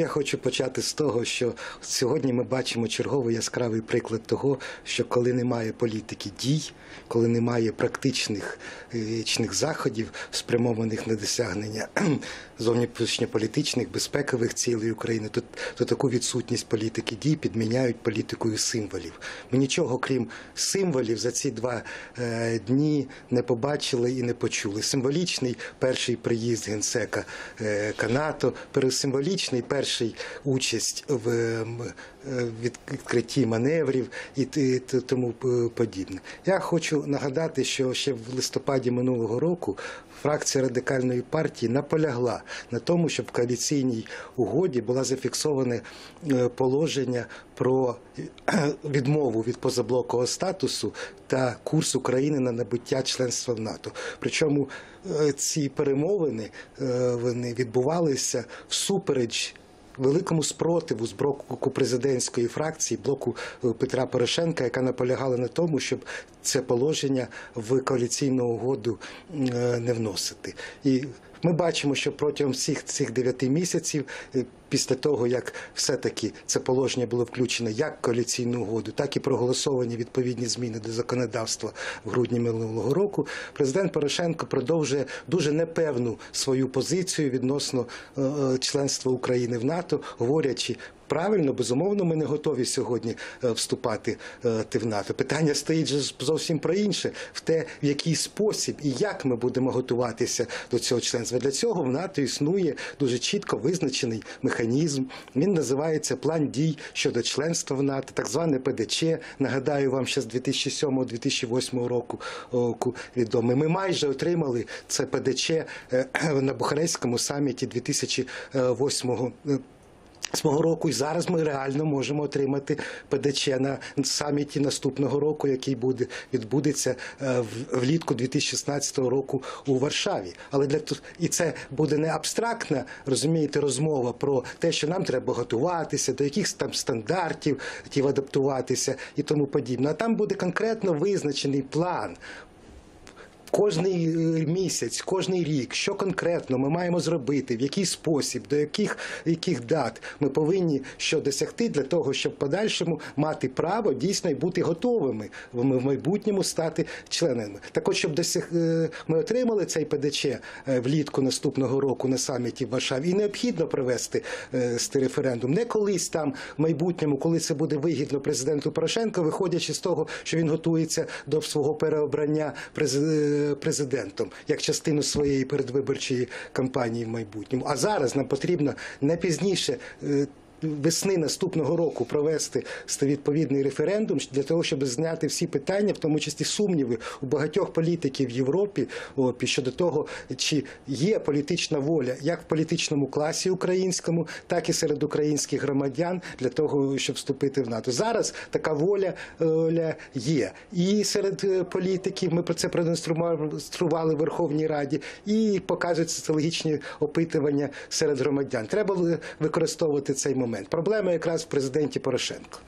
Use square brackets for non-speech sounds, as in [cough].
Я хочу почати з того, що сьогодні ми бачимо черговий яскравий приклад того, що коли немає політики дій, коли немає практичних е, заходів, спрямованих на досягнення [clears throat] зовнішньополітичних безпекових цілей України, то, то таку відсутність політики дій підміняють політикою символів. Ми нічого крім символів за ці два е, дні не побачили і не почули. Символічний перший приїзд генсека е, Канато, символічний перший участь в е, від- відкритті маневрів і тому е, подібне. Я хочу нагадати, що ще в листопаді минулого року фракція радикальної партії наполягла на тому, щоб в коаліційній угоді була зафіксоване е, положення про відмову від позаблокового статусу та курс України на набуття членства в НАТО. Причому ці перемовини вони відбувалися всупереч великому спротиву з боку президентської фракції, блоку е, Петра Порошенка, яка наполягала на тому, щоб це положення в коаліційну угоду е, не вносити. І ми бачимо, що протягом всіх цих дев'яти місяців, е, після того як все-таки це положення було включено як коаліційну угоду, так і проголосовані відповідні зміни до законодавства в грудні минулого року, президент Порошенко продовжує дуже непевну свою позицію відносно е, е, членства України в НАТО, говорячи. Правильно, безумовно, ми не готові сьогодні е, вступати е, в НАТО. Питання стоїть зовсім про інше: в те, в який спосіб і як ми будемо готуватися до цього членства. Для цього в НАТО існує дуже чітко визначений механізм. Він називається план дій щодо членства в НАТО, так зване ПДЧ. Нагадаю вам, ще з 2007-2008 року року відомий. Ми майже отримали це ПДЧ е, [clears throat] на Бухарестському саміті 2008 року. Свого року і зараз ми реально можемо отримати ПДЧ на саміті наступного року, який буде відбудеться е, влітку 2016 року у Варшаві. Але для і це буде не абстрактна, розумієте, розмова про те, що нам треба готуватися, до яких там стандартів ті адаптуватися і тому подібне. А там буде конкретно визначений план Кожний е, місяць, кожний рік, що конкретно ми маємо зробити, в який спосіб, до яких, яких дат ми повинні що досягти для того, щоб подальшому мати право дійсно і бути готовими в в майбутньому стати членами. Так от, щоб досяг... е, ми отримали цей ПДЧ е, влітку наступного року на саміті в Варшаві, і необхідно провести цей референдум не колись там в майбутньому, коли це буде вигідно президенту Порошенко, виходячи з того, що він готується до свого переобрання през- е, президентом як частину своєї передвиборчої кампанії в майбутньому. А зараз нам потрібно не пізніше. Весни наступного року провести відповідний референдум для того, щоб зняти всі питання, в тому числі сумніви у багатьох політиків в Європі о, щодо того, чи є політична воля як в політичному класі українському, так і серед українських громадян для того, щоб вступити в НАТО. Зараз така воля є і серед е, політиків. Ми про це продемонстрували в Верховній Раді, і показують соціологічні опитування серед громадян. Треба ви- використовувати цей момент. Проблема якраз в президенті Порошенко.